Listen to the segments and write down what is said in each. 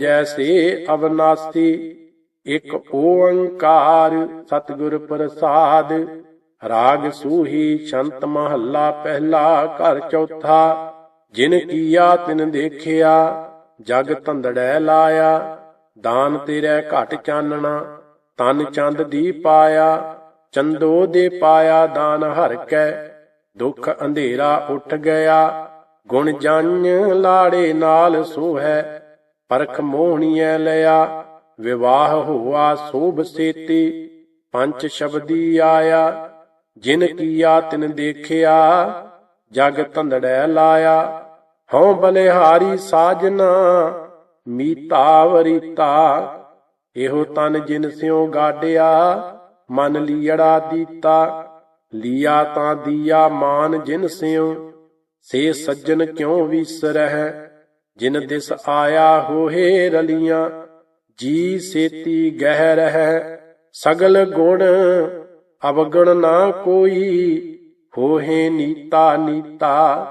ਜੈਸੇ ਅਵਨਾਸੀ, ਇਕ ਓੰਕਾਰ ਸਤਿਗੁਰ ਪ੍ਰਸਾਦ। ਰਾਗ ਸੂਹੀ ਸ਼ੰਤ ਮਹੱਲਾ ਪਹਿਲਾ ਘਰ ਚੌਥਾ, ਜਿਨ ਕੀਆ ਤਿਨ ਦੇਖਿਆ, ਜਗ ਧੰਦੜੈ ਲਾਇਆ। ਦਾਨ ਤੇਰੇ ਘਟ ਚਾਨਣਾ, ਤਨ ਚੰਦ ਦੀ ਪਾਇਆ। ਚੰਦੋ ਦੇ ਪਾਇਆ ਦਾਨ ਹਰ ਕੈ, ਦੁੱਖ ਅੰਧੇਰਾ ਉੱਠ ਗਿਆ। ਗੁਣ ਜੰਨ ਲਾੜੇ ਨਾਲ ਸੋਹੈ ਪਰਖ ਮੋਹਣੀਐ ਲਿਆ, ਵਿਵਾਹ ਹੋਆ ਸੋਭ ਸੇਤੀ। ਪੰਜ ਸ਼ਬਦੀ ਆਇਆ, ਜਿਨ ਕੀਆ ਤਿਨ ਦੇਖਿਆ, ਜਗ ਧੰਦੜੈ ਲਾਇਆ। ਹਉ ਬਲਿਹਾਰੀ ਸਾਜਨਾ, ਮੀਤਾ ਵਰੀਤਾ। ਇਹੋ ਤਨ ਜਿਨ ਸਿਉ ਗਾਡਿਆ ਮਨ ਲੀੜਾ ਦੀਤਾ। ਲੀਆ ਤਾਂ ਦੀਆ ਮਾਨ ਜਿਨ ਸਿਉ, ਸੇ ਸੱਜਣ ਕਿਉ ਵਿਸਰਹਿ। ਜਿਨ ਦਿਸ ਆਇਆ ਹੋਏ ਰਲੀਆਂ, ਜੀ ਸੇਤੀ ਗਹਿ ਰਹਿ ਸਗਲ ਗੁਣ ਅਵਗਣ ਨਾ ਕੋਈ, ਹੋਹੇ ਨੀਤਾ ਨੀਤਾ,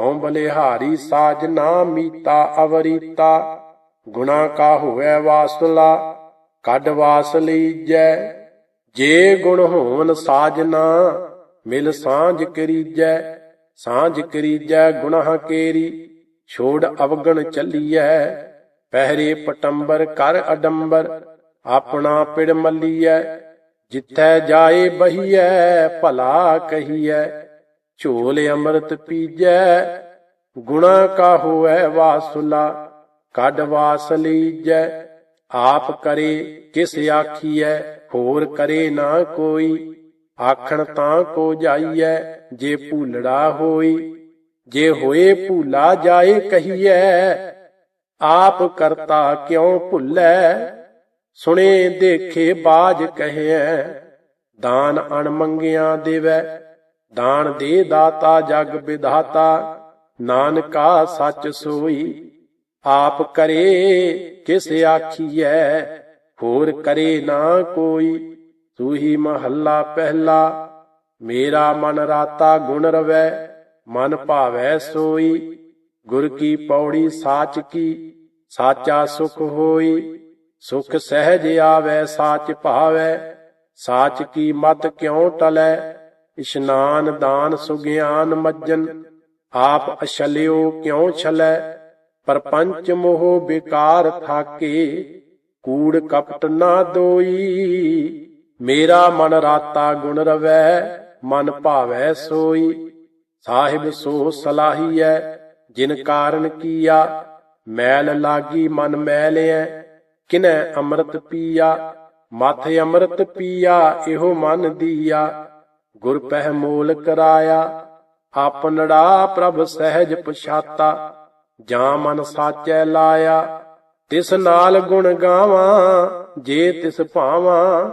ਹਉ ਬਲਿਹਾਰੀ ਸਾਜ ਨਾ ਮੀਤਾ ਅਵਰੀਤਾ, ਗੁਣਾ ਕਾ ਹੋਵੇ ਵਾਸਲਾ, ਕੱਢ ਵਾਸ ਲੀਜੈ, ਜੇ ਗੁਣ ਹੋਵਨ ਸਾਜਨਾ ਮਿਲ ਸਾਂਝ ਕਰੀਜੈ ਸਾਂਝ ਕਰੀਜੈ ਗੁਨਾਹ ਕੇਰੀ। ਛੋੜ ਅਵਗਣ ਚੱਲੀਐ। ਪਹਿਰੇ ਪਟੰਬਰ ਕਰ ਅਡੰਬਰ। ਆਪਣਾ ਪਿੜ ਮੱਲੀਐ। ਜਿੱਥੈ ਜਾਏ ਬਹੀਐ ਭਲਾ ਕਹੀਐ। ਝੋਲ ਅੰਮ੍ਰਿਤ ਪੀਜੈ। ਗੁਣਾ ਕਾ ਹੋਵੇ ਵਾਸੁਲਾ। ਕੱਢ ਵਾਸ ਲੀਜੈ। ਆਪ ਕਰੇ ਕਿਸ ਆਖੀਐ। ਹੋਰ ਕਰੇ ਨਾ ਕੋਈ। ਆਖਣ ਤਾਂ ਕੋ ਜਾਈਐ। ਜੇ ਭੂਲੜਾ ਹੋਈ ਜੇ ਹੋਏ ਭੂਲਾ ਜਾਏ ਕਹੀਐ, ਆਪ ਕਰਤਾ ਕਿਉ ਭੁੱਲੈ? ਸੁਣੇ ਦੇਖੇ ਬਾਜ ਕਹਿਐ, ਦਾਨ ਅਣ ਮੰਗਿਆ ਦੇਵੈ, ਦਾਨ ਦੇ ਦਾਤਾ ਜਗ ਵਿਧਾਤਾ, ਨਾਨਕਾ ਸੱਚ ਸੋਈ। ਆਪ ਕਰੇ ਕਿਸ ਆਖੀਐ, ਹੋਰ ਕਰੇ ਨਾ ਕੋਈ। ਤੂਹੀ ਮਹੱਲਾ ਪਹਿਲਾ, ਮੇਰਾ ਮਨ ਰਾਤਾ ਗੁਣ ਰਵੈ। ਮਨ ਭਾਵੈ ਸੋਈ, ਗੁਰ ਕੀ ਪੌੜੀ ਸਾਚ ਕੀ, ਸਾਚਾ ਸੁਖ ਹੋਈ। ਸੁਖ ਸਹਿਜ ਆਵੈ, ਸਾਚ ਭਾਵੈ, ਸਾਚ ਕੀ ਮਤ ਕਿਉ ਟਲੈ? ਇਸ਼ਨਾਨ ਦਾਨ ਸੁਗਿਆਨ ਮੱਜਨ, ਆਪ ਅਛਲਿਓ ਕਿਉ ਛਲੈ? ਪਰਪੰਚ ਮੋਹ ਵਿਕਾਰ ਥਾਕੇ, ਕੂੜ ਕਪਟ ਨਾ ਦੋਈ। ਮੇਰਾ ਮਨ ਰਾਤਾ ਗੁਣ ਰਵੈ, ਮਨ ਭਾਵੈ ਸੋਈ। ਸਾਹਿਬ ਸੋ ਸਲਾਹੀਐ, ਜਿਨ ਕਾਰਨ ਕੀਆ, ਮੈਲ ਲਾਗੀ ਮਨ ਮੈਲਿਐ, ਕਿਨੈ ਅੰਮ੍ਰਿਤ ਪੀਆ, ਮਥ ਅੰਮ੍ਰਿਤ ਪੀਆ, ਇਹੋ ਮਨ ਦੀਆ। ਗੁਰ ਪਹਿ ਮੂਲ ਕਰਾਇਆ ਆਪਨੜਾ ਪ੍ਰਭ ਸਹਿਜ ਪਛਾਤਾ, ਜਾਂ ਮਨ ਸਾਚੈ ਲਾਇਆ। ਤਿਸ ਨਾਲ ਗੁਣ ਗਾਵਾਂ, ਜੇ ਤਿਸ ਭਾਵਾਂ,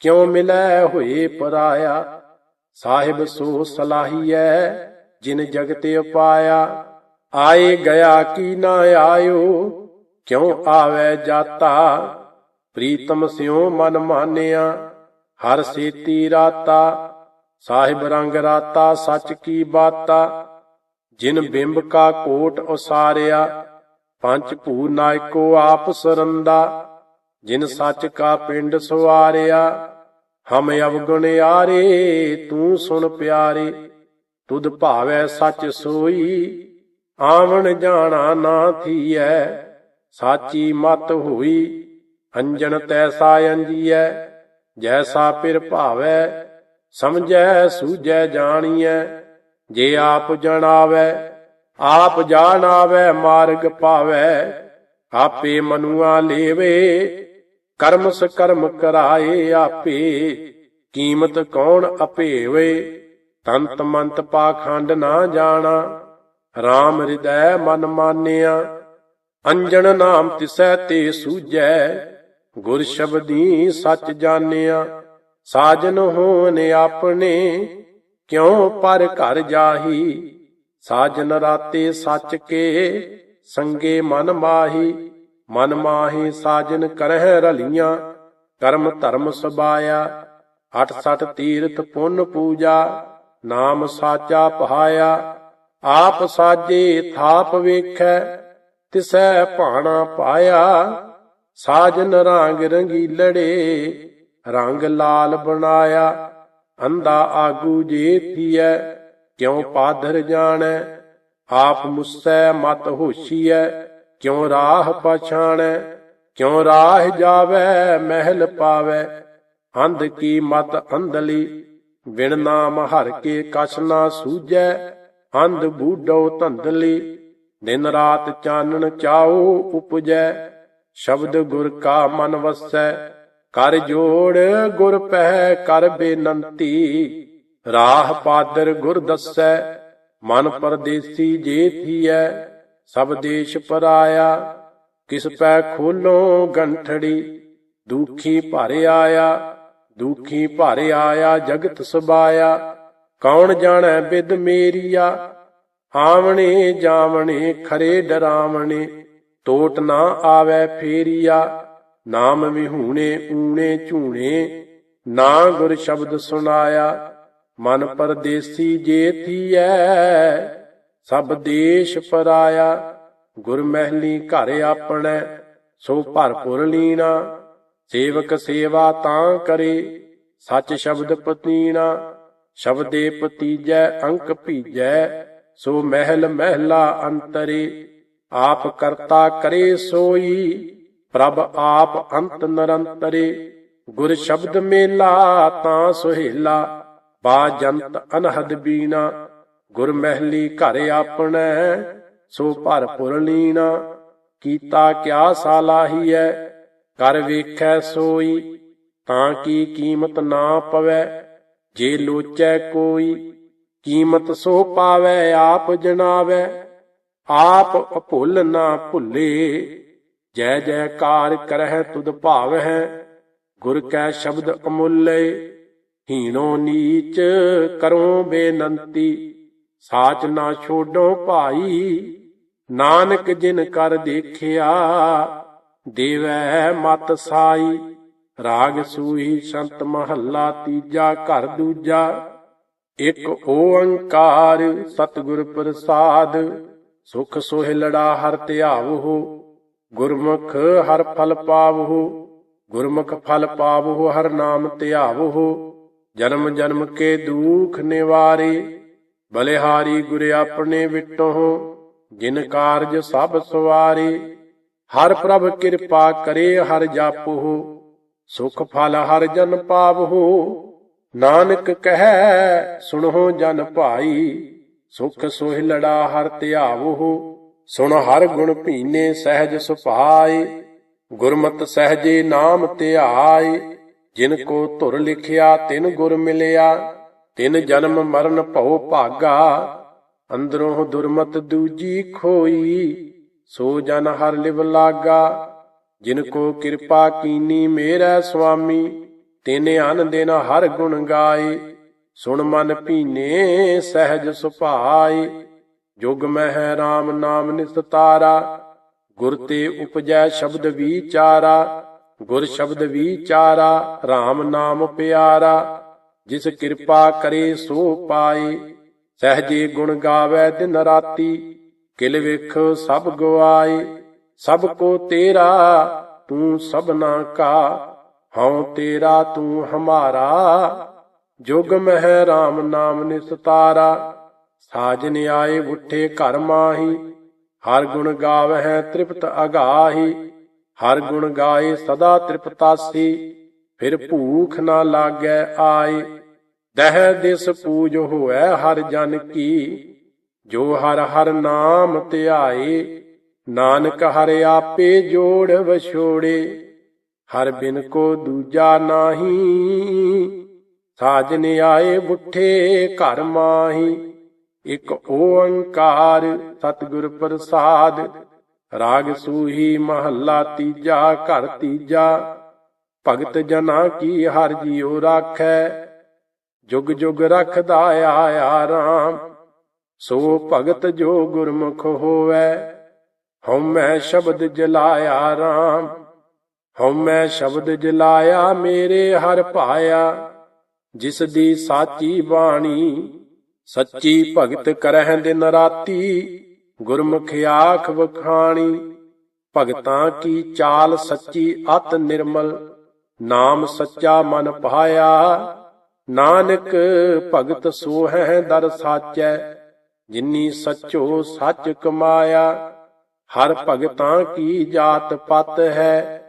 ਕਿਉ ਮਿਲੈ ਹੋਏ ਪਰਾਇਆ। ਸਾਹਿਬ ਸੋ ਸਲਾਹੀਐ, ਜਿਨ ਜਗਤ ਉਪਾਇਆ ਆਏ ਗਿਆ ਕੀ ਨਾ ਆਇਓ, ਕਿਉ ਆਵੈ ਜਾਤਾ? ਪ੍ਰੀਤਮ ਸਿਉ ਮਨ ਮਾਨਿਆ, ਹਰ ਸੇਤੀ ਰਾਤਾ, ਸਾਹਿਬ ਰੰਗ ਰਾਤਾ, ਸੱਚ ਕੀ ਬਾਤਾ? ਜਿਨ ਬਿੰਬ ਕਾ ਕੋਟ ਉਸਾਰਿਆ ਪੰਜ ਭੂ ਨਾਇਕੋ ਆਪ ਸਰੰਦਾ, ਜਿਨ ਸੱਚ ਕਾ ਪਿੰਡ ਸਵਾਰਿਆ ਹਮ ਅਵਗੁਣ ਆਰੇ ਤੂੰ ਸੁਣ ਪਿਆਰੇ, ਤੁਧ ਭਾਵੈ ਸੱਚ ਸੋਈ, ਆਵਣ ਜਾਣਾ ਨਾ ਥੀਐ, ਸਾਚੀ ਮਤ ਹੋਈ ਅੰਜਨ ਤੈਸਾ ਅੰਜੀਐ, ਜੈਸਾ ਪਿਰ ਭਾਵੈ, ਸਮਝੈ ਸੂਝੈ ਜਾਣੀਐ, ਜੇ ਆਪ ਜਣਾਵੈ, ਆਪ ਜਾਣਾਵੈ, ਮਾਰਗ ਪਾਵੈ, ਆਪੇ ਮਨੁਆ ਲੇਵੇ ਕਰਮ ਸਕਰਮ ਕਰਾਏ ਆਪੇ, ਕੀਮਤ ਕੌਣ ਅਪੇਵੇ? ਤੰਤ ਮੰਤ ਪਾਖੰਡ ਨਾ ਜਾਣਾ RAM ਹਿਰਦੈ ਮਨ ਮਾਨਿਆ। ਅੰਜਣ ਨਾਮ ਤਿਸੈ ਤੇ ਸੂਜੈ ਗੁਰ ਸ਼ਬਦੀ ਸੱਚ ਜਾਣਿਆ। ਸਾਜਨ ਹੋਨ ਆਪਣੇ, ਕਿਉ ਪਰ ਘਰ ਜਾਹੀ? ਸਾਜਨ ਰਾਤੇ ਸੱਚ ਕੇ, ਸੰਗੇ ਮਨ ਮਾਹੀ। ਮਨ ਮਾਹੀ ਸਾਜਨ ਕਰਹਿ ਰਲੀਆਂ, ਕਰਮ ਧਰਮ ਸਬਾਇਆ। ਅਠ ਸਠ ਤੀਰਥ ਪੁੰਨ ਪੂਜਾ, ਨਾਮ ਸਾਚਾ ਪਹਾਇਆ। ਆਪ ਸਾਜੇ ਥਾਪ ਵੇਖੈ, ਤਿਸੈ ਭਾਣਾ ਪਾਇਆ। ਸਾਜਨ ਰੰਗ ਰੰਗੀਲੜੇ ਰੰਗ ਲਾਲ ਬਣਾਇਆ। ਅੰਦਾ ਆਗੂ ਜੇ ਥੀਐ, ਕਿਉ ਪਾਧਰ ਜਾਣੈ? ਆਪ ਮੁਸੈ ਮਤ ਹੋਸ਼ੀਐ। ਕਿਉ ਰਾਹ ਪਛਾਣੈ? ਕਿਉ ਰਾਹ ਜਾਵੈ? ਮਹਿਲ ਪਾਵੈ। ਅੰਧ ਕੀ ਮਤ ਅੰਧਲੀ? ਬਿਨ ਨਾਮ ਹਰ ਕੇ ਕਛ ਨਾ ਸੂਝੈ। ਅੰਧ ਬੂਡੋ ਧੰਦਲੀ ਦਿਨ ਰਾਤ ਚਾਨਣ ਚਾਓ ਉਪਜੈ। ਸ਼ਬਦ ਗੁਰ ਕਾ ਮਨ ਵਸੈ। ਕਰ ਜੋੜ ਗੁਰ ਪਹਿ ਕਰ ਬੇਨੰਤੀ। ਰਾਹ ਪਾਦਰ ਗੁਰ ਦੱਸੈ। ਮਨ ਪਰਦੇਸੀ ਜੇ ਥੀਐ। ਸਭ ਦੇਸ਼ ਪਰਾਇਆ, ਕਿਸ ਪੈ ਖੋਲੋ ਗੰਠੜੀ, ਦੁਖੀ ਭਰ ਆਇਆ, ਦੁਖੀ ਭਰ ਆਇਆ ਜਗਤ ਸਬਾਇਆ ਕੌਣ ਜਾਣੈ ਬਿਦ ਮੇਰੀਆ? ਆਵਣੇ ਜਾਵਣੇ ਖਰੇ ਡਰਾਵਣੇ ਟੋਟ ਨਾ ਆਵੈ ਫੇਰੀਆ, ਨਾਮ ਵਿਹੂਣੇ ਊਣੇ ਝੂਣੇ, ਨਾ ਗੁਰ ਸ਼ਬਦ ਸੁਣਾਇਆ, ਮਨ ਪਰਦੇਸੀ ਜੇ ਥੀਐ ਸਭ ਦੇਸ਼ ਪਰਾਇਆ ਗੁਰ ਮਹਿਲੀ ਘਰ ਆਪਣੈ, ਸੋ ਭਰਪੁਰ ਲੀਨਾ, ਸੇਵਕ ਸੇਵਾ ਤਾਂ ਕਰੇ, ਸੱਚ ਸ਼ਬਦ ਪਤੀਨਾ, ਸ਼ਬਦੇ ਪਤੀਜੈ ਅੰਕ ਭੀਜੈ, ਸੋ ਮਹਿਲ ਮਹਿਲਾ ਅੰਤਰੇ, ਆਪ ਕਰਤਾ ਕਰੇ ਸੋਈ, ਪ੍ਰਭ ਆਪ ਅੰਤ ਨਿਰੰਤਰੇ, ਗੁਰ ਸ਼ਬਦ ਮੇਲਾ ਤਾਂ ਸੁਹੇਲਾ ਬਾਜੰਤ ਅਨਹਦ ਬੀਨਾ ਗੁਰ ਮਹਿਲੀ ਘਰ ਆਪਣੈ, ਸੋ ਭਰਪੁਰ ਲੀਨਾ, ਕੀਤਾ ਕਿਆ ਸਾਲਾਹੀਐ, ਕਰ ਵੇਖੈ ਸੋਈ, ਤਾਂ ਕੀ ਕੀਮਤ ਨਾ ਪਵੈ, ਜੇ ਲੋਚੈ ਕੋਈ, ਕੀਮਤ ਸੋ ਪਾਵੈ, ਆਪ ਜਨਾਵੈ, ਆਪ ਅਭੁੱਲ ਨਾ ਭੁੱਲੇ, ਜੈ ਜੈਕਾਰ ਕਰਹਿ ਤੁਧ ਭਾਵਹਿ, ਗੁਰ ਕੈ ਸ਼ਬਦ ਅਮੁੱਲੇ, ਹੀਣੋ ਨੀਚ ਕਰੋ ਬੇਨੰਤੀ। ਸਾਚ ਨਾ ਛੋਡੋ ਭਾਈ, ਨਾਨਕ ਜਿਨ ਕਰ ਦੇਖਿਆ, ਦੇਵੈ ਮਤ ਸਾਈ, ਰਾਗ ਸੂਹੀ ਸੰਤ ਮਹੱਲਾ ਤੀਜਾ, ਘਰ ਦੂਜਾ, ਇੱਕ ਓੰਕਾਰ ਸਤਿਗੁਰ ਪ੍ਰਸਾਦ, ਸੁਖ ਸੋਹਿਲੜਾ ਹਰ ਧਿਆਵੋ ਗੁਰਮੁਖ ਹਰ ਫਲ ਪਾਵੋ ਗੁਰਮੁਖ ਫਲ ਪਾਵੋ ਹਰ ਨਾਮ ਧਿਆਵੋ ਜਨਮ ਜਨਮ ਕੇ ਦੁਖ ਨਿਵਾਰੇ ਬਲਿਹਾਰੀ ਗੁਰ ਆਪਣੇ ਵਿਟੋ, ਜਿਨ ਕਾਰਜ ਸਭ ਸਵਾਰੇ, ਹਰ ਪ੍ਰਭ ਕਿਰਪਾ ਕਰੇ ਹਰ ਜਾਪੋ, ਸੁਖ ਫਲ ਹਰ ਜਨ ਪਾਵੋ, ਨਾਨਕ ਕਹੈ, ਸੁਣੋ ਜਨ ਭਾਈ, ਸੁਖ ਸੋਹਿਲੜਾ ਹਰ ਧਿਆਵੋ, ਸੁਣ ਹਰ ਗੁਣ ਭੀਨੇ ਸਹਿਜ ਸੁਭਾਏ, ਗੁਰਮਤ ਸਹਜੇ ਨਾਮ ਧਿਆਏ, ਜਿਨ ਕੋ ਧੁਰ ਲਿਖਿਆ ਤਿਨ ਗੁਰ ਮਿਲਿਆ ਤਿਨ ਜਨਮ ਮਰਨ ਭਉ ਭਾਗਾ, ਅੰਦਰੋਂ ਦੁਰਮਤ ਦੂਜੀ ਖੋਈ। ਸੋ ਜਨ ਹਰ ਲਿਵ ਲਾਗਾ, ਜਿਨ ਕੋ ਕਿਰਪਾ ਕੀਨੀ ਮੇਰਾ ਸੁਆਮੀ, ਤਿਨ ਅਨ ਦਿਨ ਹਰ ਗੁਣ ਗਾਏ। ਸੁਣ ਮਨ ਭੀਨੇ ਸਹਿਜ ਸੁਭਾਏ, ਜੁਗ ਮਹਿ RAM ਨਾਮ ਨਿਸਤਾਰਾ ਗੁਰ ਤੇ ਉਪਜੈ ਸ਼ਬਦ ਵਿਚਾਰਾ, ਗੁਰ ਸ਼ਬਦ ਵਿਚਾਰਾ RAM ਨਾਮ ਪਿਆਰਾ। ਜਿਸ ਕਿਰਪਾ ਕਰੇ ਸੋ ਪਾਏ। ਸਹਜੇ ਗੁਣ ਗਾਵੇ ਦਿਨ ਰਾਤੀ, ਕਿਲ ਵੇਖ ਸਭ ਗਵਾਏ ਸਭ ਕੋ ਤੇਰਾ, ਤੂੰ ਸਭਨਾ ਕਾ। ਹਉ ਤੇਰਾ, ਤੂੰ ਹਮਾਰਾ। ਜੁਗ ਮਹਿ RAM ਨਾਮ ਨਿਸਤਾਰਾ ਸਾਜਨ ਆਏ ਉਠੇ ਘਰ ਮਾਹੀ। ਹਰ ਗੁਣ ਗਾਵਹਿ ਤ੍ਰਿਪਤ ਅਗਾਹੀ। ਹਰ ਗੁਣ ਗਾਏ ਸਦਾ ਤ੍ਰਿਪਤਾਸੀ। ਫਿਰ ਭੂਖ ਨਾ ਲਾਗੈ ਆਏ। ਦਹਿ ਦਿਸ ਪੂਜ ਹੋਐ ਹਰ ਜਨ ਕੀ। ਜੋ ਹਰ ਹਰ ਨਾਮ ਧਿਆਏ, ਨਾਨਕ ਹਰ ਆਪੇ ਜੋੜ ਵਛੋੜੇ। ਹਰ ਬਿਨ ਕੋ ਦੂਜਾ ਨਾਹੀ ਸਾਜਨ ਆਏ ਬੁੱਠੇ ਘਰ ਮਾਹੀ। ਇਕ ਓੰਕਾਰ ਸਤਿਗੁਰ ਪ੍ਰਸਾਦ, ਰਾਗ ਸੂਹੀ ਮਹੱਲਾ ਤੀਜਾ ਘਰ ਤੀਜਾ। ਭਗਤ ਜਨਾ ਕੀ ਹਰ ਜੀਉ ਰਾਖੈ? ਜੁਗ ਜੁਗ ਰਖਦਾ ਆਇਆ ਰਾਮ। ਸੋ ਭਗਤ ਜੋ ਗੁਰਮੁਖ ਹੋਵੇ, ਹਉਮੈ ਸ਼ਬਦ ਜਲਾਇਆ ਰਾਮ। ਹਉਮੈ ਸ਼ਬਦ ਜਲਾਇਆ ਮੇਰੇ ਹਰ ਭਾਇਆ। ਜਿਸ ਦੀ ਸਾਚੀ ਬਾਣੀ ਸੱਚੀ ਭਗਤ ਕਰਹਿ ਦਿਨ ਰਾਤੀ, ਗੁਰਮੁਖ ਆਖ ਵਖਾਣੀ। ਭਗਤਾਂ ਕੀ ਚਾਲ ਸੱਚੀ ਅਤ ਨਿਰਮਲ ਨਾਮ ਸੱਚਾ ਮਨ ਪਾਇਆ, ਨਾਨਕ ਭਗਤ ਸੋਹੈ ਦਰ ਸਾਚੈ, ਜਿਨੀ ਸੱਚੋ ਸੱਚ ਕਮਾਇਆ, ਹਰ ਭਗਤਾਂ ਕੀ ਜਾਤ ਪਤ ਹੈ,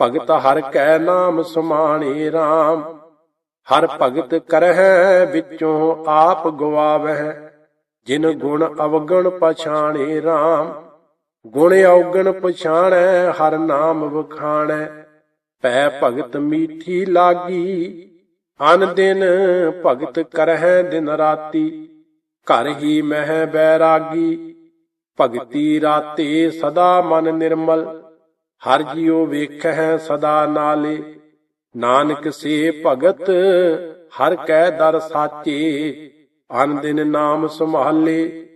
ਭਗਤ ਹਰ ਕੈ ਨਾਮ ਸਮਾਣੇ RAM ਹਰ ਭਗਤ ਕਰਹਿ ਵਿੱਚੋਂ ਆਪ ਗਵਾਵਹਿ, ਜਿਨ ਗੁਣ ਅਵਗਣ ਪਛਾਣੇ RAM ਗੁਣ ਔਗਣ ਪਛਾਣੈ, ਹਰ ਨਾਮ ਵਖਾਣੈ। ਪੈ ਭਗਤ ਮੀਠੀ ਲਾਗੀ। ਅਨ ਦਿਨ ਭਗਤ ਕਰਹਿ ਦਿਨ ਰਾਤੀ, ਘਰ ਹੀ ਮਹਿ ਬੈਰਾਗੀ। ਭਗਤੀ ਰਾਤੇ ਸਦਾ ਮਨ ਨਿਰਮਲ, ਹਰ ਜਿਉ ਵੇਖੈ ਸਦਾ ਨਾਲੇ। ਨਾਨਕ ਸੇ ਭਗਤ, ਹਰ ਕੈ ਦਰ ਸਾਚੇ। ਅਨ ਦਿਨ ਨਾਮ ਸੰਭਾਲੇ,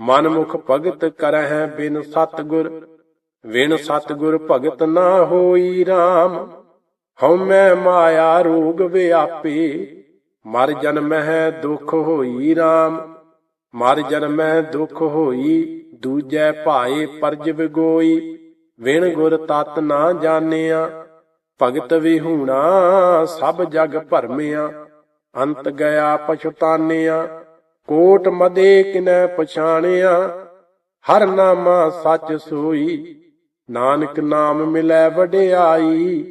ਮਨ ਮੁਖ ਭਗਤ ਕਰਹਿ ਬਿਨ ਸਤਗੁਰ। ਵਿਣ ਸਤਗੁਰ ਭਗਤ ਨਾ ਹੋਈ RAM ਹਉਮੈ ਮਾਇਆ ਰੋਗ ਵਿਆਪੇ। ਮਰ ਜਨਮਹਿ ਦੁਖ ਹੋਈ RAM ਮਰ ਜਨਮਹਿ ਦੁਖ ਹੋਈ, ਦੂਜੈ ਭਾਏ ਪਰਜ ਵਿਗੋਈ। ਵਿਣ ਗੁਰ ਤਤ ਨਾ ਜਾਣਿਆ। ਭਗਤ ਵਿਹੂਣਾ ਸਭ ਜਗ ਭਰਮਿਆ। ਅੰਤ ਗਿਆ ਪਛਤਾਨਿਆ। ਕੋਟ ਮਦੇ ਕਿਨੈ ਪਛਾਣਿਆ। ਹਰ ਨਾਮਾ ਸੱਚ ਸੋਈ ਨਾਨਕ ਨਾਮ ਮਿਲੈ ਵਡਿਆਈ,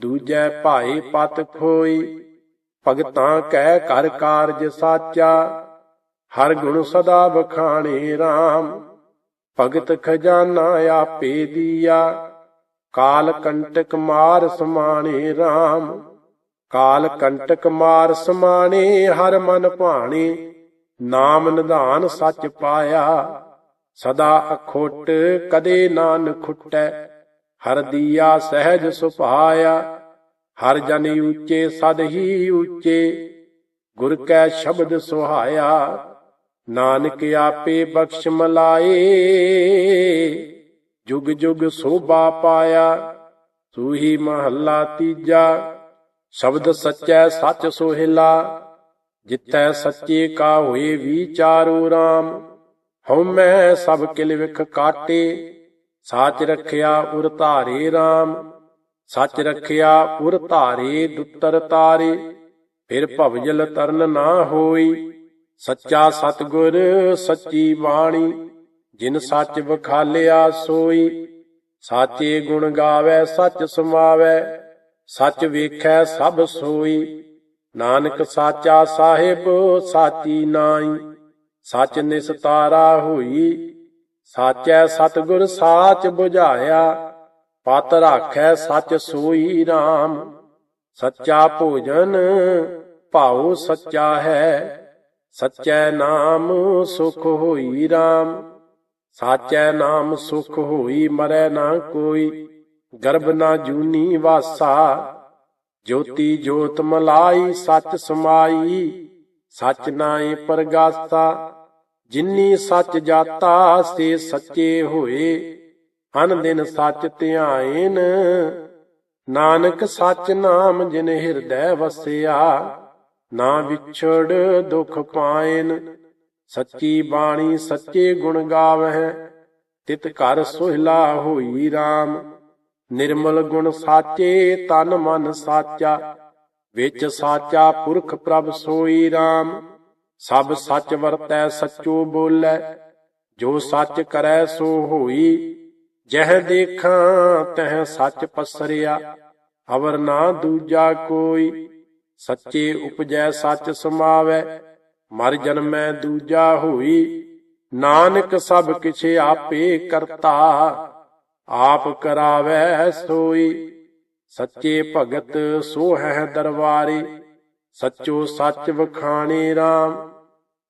ਦੂਜੈ ਭਾਈ ਪਤ ਖੋਈ। ਭਗਤਾਂ ਕਹਿ ਕਰ ਕਾਰਜ ਸਾਚਾ, ਹਰ ਗੁਣ ਸਦਾ ਬਖਾਣੇ RAM ਭਗਤ ਖਜ਼ਾਨਾ ਆਪੇ ਦੀਆ, ਕਾਲ ਕੰਟਕ ਮਾਰ ਸਮਾਣੇ RAM ਕਾਲ ਕੰਟਕ ਮਾਰ ਸਮਾਣੇ, ਹਰ ਮਨ ਭਾਣੇ, ਨਾਮ ਨਿਧਾਨ ਸੱਚ ਪਾਇਆ। ਸਦਾ ਅਖੋਟ ਕਦੇ ਨਾਨ ਖੁੱਟੈ, ਹਰ ਦੀਆ ਸਹਿਜ ਸੁਭਾਇਆ, ਹਰ ਜਨ ਉੱਚੇ ਸਦ ਹੀ ਉੱਚੇ, ਗੁਰ ਕੈ ਸ਼ਬਦ ਸੁਹਾਇਆ, ਨਾਨਕ ਆਪੇ ਬਖਸ਼ ਮਲਾਏ, ਜੁਗ ਜੁਗ ਸੋਭਾ ਪਾਇਆ, ਸੂਹੀ ਮਹੱਲਾ ਤੀਜਾ, ਸ਼ਬਦ ਸੱਚੈ ਸੱਚ ਸੋਹਿਲਾ, ਜਿੱਥੈ ਸੱਚੇ ਕਾ ਹੋਏ ਵਿਚਾਰੋ RAM ਹਉਮੈ ਸਭ ਕਿਲ ਵਿਖ ਕਾਟੇ, ਸਾਚ ਰਖਿਆ ਉਰ ਧਾਰੇ RAM ਸੱਚ ਰਖਿਆ ਉਰ ਧਾਰੇ ਦੁੱਤਰ ਤਾਰੇ, ਫਿਰ ਭਵਜਲ ਤਰਨ ਨਾ ਹੋਈ, ਸੱਚਾ ਸਤਗੁਰ ਸੱਚੀ ਬਾਣੀ, ਜਿਨ ਸੱਚ ਵਖਾਲਿਆ ਸੋਈ, ਸਾਚੇ ਗੁਣ ਗਾਵੇ, ਸੱਚ ਸਮਾਵੇ, ਸੱਚ ਵੇਖੈ ਸਭ ਸੋਈ, ਨਾਨਕ ਸਾਚਾ ਸਾਹਿਬ ਸਾਚੀ ਨਾਈ ਸੱਚ ਨਿਸਤਾਰਾ ਹੋਈ, ਸਾਚੈ ਸਤਗੁਰ ਸਾਚ 부ਝਾਇਆ ਪਤ ਰਾਖੈ ਸੱਚ ਸੋਈ RAM ਸੱਚਾ ਭੋਜਨ ਭਾਉ ਸੱਚਾ ਹੈ, ਸੱਚੈ ਨਾਮ ਸੁਖ ਹੋਈ RAM ਸਾਚੈ ਨਾਮ ਸੁਖ ਹੋਈ ਮਰੈ ਨਾ ਕੋਈ, ਗਰਭ ਨਾ ਜੂਨੀ ਵਾਸਾ। ਜੋਤੀ ਜੋਤ ਮਲਾਈ ਸੱਚ ਸਮਾਈ ਸੱਚ ਨਾਏ ਪਰਗਾਸਾ, ਜਿਨੀ ਸੱਚ ਜਾਤਾ ਸੇ ਸੱਚੇ ਹੋਏ। ਅਨ ਦਿਨ ਸੱਚ ਧਿਆਇਨ ਨਾਨਕ ਸੱਚ ਨਾਮ ਜਿਨ ਹਿਰਦੈ ਵਸਿਆ। ਨਾ ਵਿਛੜ ਦੁਖ ਪਾਇਨ ਸੱਚੀ ਬਾਣੀ ਸੱਚੇ ਗੁਣ ਗਾਵਹਿ। ਤਿਤ ਘਰ ਸੁਹਿਲਾ ਹੋਈ RAM ਨਿਰਮਲ ਗੁਣ ਸਾਚੇ, ਤਨ ਮਨ ਸਾਚਾ। ਵਿੱਚ ਸਾਚਾ ਪੁਰਖ ਪ੍ਰਭ ਸੋਈ RAM ਸਭ ਸੱਚ ਵਰਤੈ ਸੱਚੋ ਬੋਲੇ, ਜੋ ਸੱਚ ਕਰੈ ਸੋ ਹੋਈ। ਜਹ ਦੇਖਾਂ ਤਹ ਸੱਚ ਪਸਰਿਆ, ਅਵਰ ਨਾ ਦੂਜਾ ਕੋਈ। ਸੱਚੇ ਉਪਜੈ ਸੱਚ ਸਮਾਵੈ, ਮਰ ਜਨਮੈ ਦੂਜਾ ਹੋਈ। ਨਾਨਕ ਸਭ ਕਿਛ ਆਪੇ ਕਰਤਾ, ਆਪ ਕਰਾਵੈ ਸੋਈ। ਸੱਚੇ ਭਗਤ ਸੋ ਹੈ ਦਰਬਾਰੇ, ਸੱਚੋ ਸੱਚ ਵਖਾਣੇ RAM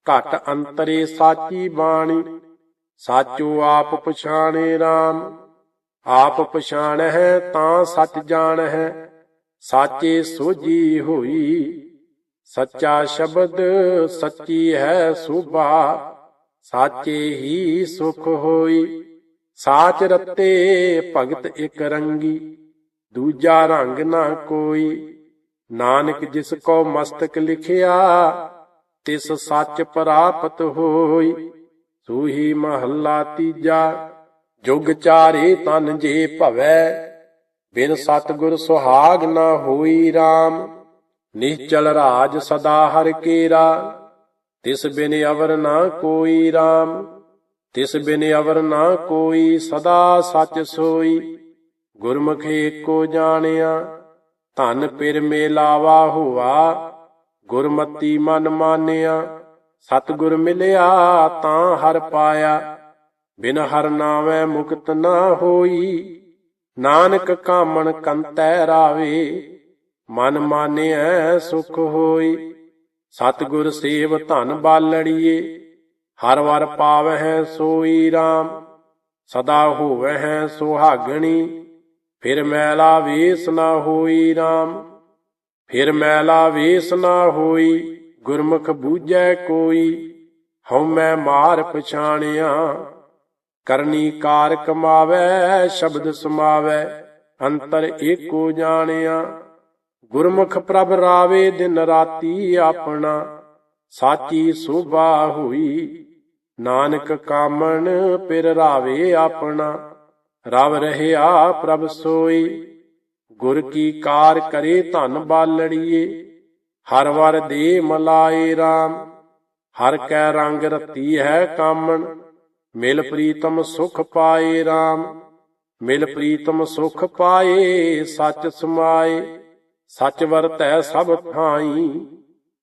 ਘਟ ਅੰਤਰੇ ਸਾਚੀ ਬਾਣੀ, ਸਾਚੋ ਆਪ ਪਛਾਣੇ RAM ਆਪ ਪਛਾਣਹਿ ਤਾਂ ਸੱਚ ਜਾਣਹਿ, ਸਾਚੇ ਸੋਜੀ ਹੋਈ। ਸੱਚਾ ਸ਼ਬਦ ਸੱਚੀ ਹੈ ਸੁਭਾ ਸਾਚੇ ਹੀ ਸੁਖ ਹੋਈ। ਸਾਚ ਰਤੇ ਭਗਤ ਇਕ ਰੰਗੀ ਦੂਜਾ ਰੰਗ ਨਾ ਕੋਈ। ਨਾਨਕ ਜਿਸ ਕੋ ਮਸਤਕ ਲਿਖਿਆ, ਤਿਸ ਸੱਚ ਪ੍ਰਾਪਤ ਹੋਈ। ਸੂਹੀ ਮਹੱਲਾ ਤੀਜਾ, ਜੁਗ ਚਾਰੇ ਤਨ ਜੇ ਭਵੈ। ਬਿਨ ਸਤਗੁਰ ਸੁਹਾਗ ਨਾ ਹੋਈ RAM ਨਿਸ਼ਚਲ ਰਾਜ ਸਦਾ ਹਰ ਕੇਰਾ। ਤਿਸ ਬਿਨ ਅਵਰ ਨਾ ਕੋਈ RAM ਤਿਸ ਬਿਨ ਅਵਰ ਨਾ ਕੋਈ ਸਦਾ ਸੱਚ ਸੋਈ। ਗੁਰਮੁਖ ਏਕੋ ਜਾਣਿਆ, ਧਨ ਪਿਰ ਮੇਲਾਵਾ ਹੋਆ, ਗੁਰਮਤੀ ਮਨ ਮਾਨਿਆ। ਸਤਿਗੁਰ ਮਿਲਿਆ ਤਾਂ ਹਰ ਪਾਇਆ, ਬਿਨ ਹਰ ਨਾਮੈ ਮੁਕਤ ਨਾ ਹੋਈ। ਨਾਨਕ ਕਾਮਣ ਕੰਤੈ ਰਾਵੇ, ਮਨ ਮਾਨਿਐ ਸੁਖ ਹੋਈ। ਸਤਿਗੁਰ ਸੇਵ ਧਨ ਬਾਲੜੀਏ, ਹਰ ਵਰ ਪਾਵਹਿ ਸੋਈ RAM ਸਦਾ ਹੋਵਹਿ ਸੁਹਾਗਣੀ ਫਿਰ ਮੈਲਾ ਵੇਸ ਨਾ ਹੋਈ RAM ਫਿਰ ਮੈਲਾ ਵੇਸ ਨਾ ਹੋਈ, ਗੁਰਮੁਖ ਬੂਝੈ ਕੋਈ ਹਉਮੈ ਮਾਰ ਪਛਾਣਿਆ, ਕਰਨੀ ਕਾਰ ਕਮਾਵੈ ਸ਼ਬਦ ਸਮਾਵੈ, ਅੰਤਰ ਏਕੋ ਜਾਣਿਆ। ਗੁਰਮੁਖ ਪ੍ਰਭ ਰਾਵੇ ਦਿਨ ਰਾਤੀ ਆਪਣਾ, ਸਾਚੀ ਸੋਭਾ ਹੋਈ, ਨਾਨਕ ਕਾਮਣ ਪਿਰ ਰਾਵੇ ਆਪਣਾ। ਰਵ ਰਹਿਆ ਪ੍ਰਭ ਸੋਈ। ਗੁਰ ਕੀ ਕਾਰ ਕਰੇ ਧਨ ਬਾਲੜੀਏ। ਹਰ ਵਰ ਦੇ ਮਲਾਏ RAM ਹਰ ਕੈ ਰੰਗ ਰਤੀ ਹੈ ਕਾਮਣ। ਮਿਲ ਪ੍ਰੀਤਮ ਸੁਖ ਪਾਏ RAM ਮਿਲ ਪ੍ਰੀਤਮ ਸੁਖ ਪਾਏ ਸੱਚ ਸਮਾਏ। ਸੱਚ ਵਰਤੈ ਸਭ ਥਾਈ।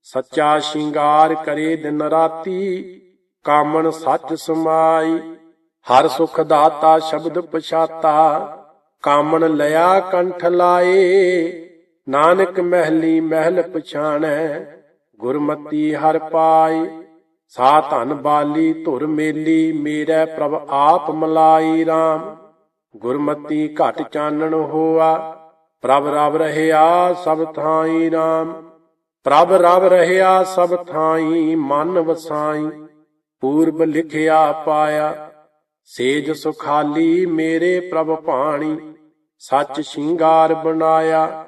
ਸੱਚਾ ਸ਼ਿੰਗਾਰ ਕਰੇ ਦਿਨ ਰਾਤੀ। ਕਾਮਣ ਸੱਚ ਸਮਾਈ। ਹਰ ਸੁਖ ਦਾਤਾ ਸ਼ਬਦ ਪਛਾਤਾ, ਕਾਮਣ ਲਿਆ ਕੰਠ ਲਾਏ। ਨਾਨਕ ਮਹਿਲੀ ਮਹਿਲ ਪਛਾਣੈ, ਗੁਰਮਤੀ ਹਰ ਪਾਈ ਸਾ ਧਨ ਬਾਲੀ ਧੁਰ ਮੇਲੀ, ਮੇਰੇ ਪ੍ਰਭ ਆਪ ਮਲਾਈ RAM ਗੁਰਮਤੀ ਘਟ ਚਾਨਣ ਹੋਆ, ਪ੍ਰਭ ਰਵ ਰਹਿਆ ਸਭ ਥਾਈ RAM ਪ੍ਰਭ ਰਵ ਰਹਿਆ ਸਭ ਥਾਈ, ਮਨ ਵਸਾਈ। ਪੂਰਬ ਲਿਖਿਆ ਪਾਇਆ ਸੇਜ ਸੁਖਾਲੀ ਮੇਰੇ ਪ੍ਰਭ ਭਾਣੀ, ਸੱਚ ਸ਼ਿੰਗਾਰ ਬਣਾਇਆ।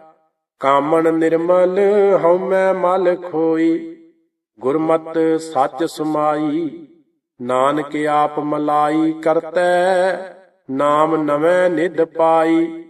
ਕਾਮਣ ਨਿਰਮਲ ਹਉਮੈ ਮਲ ਖੋਈ, ਗੁਰਮਤ ਸੱਚ ਸਮਾਈ, ਨਾਨਕ ਆਪ ਮਲਾਈ ਕਰਤੈ, ਨਾਮ ਨਵੇਂ ਨਿਧ ਪਾਈ।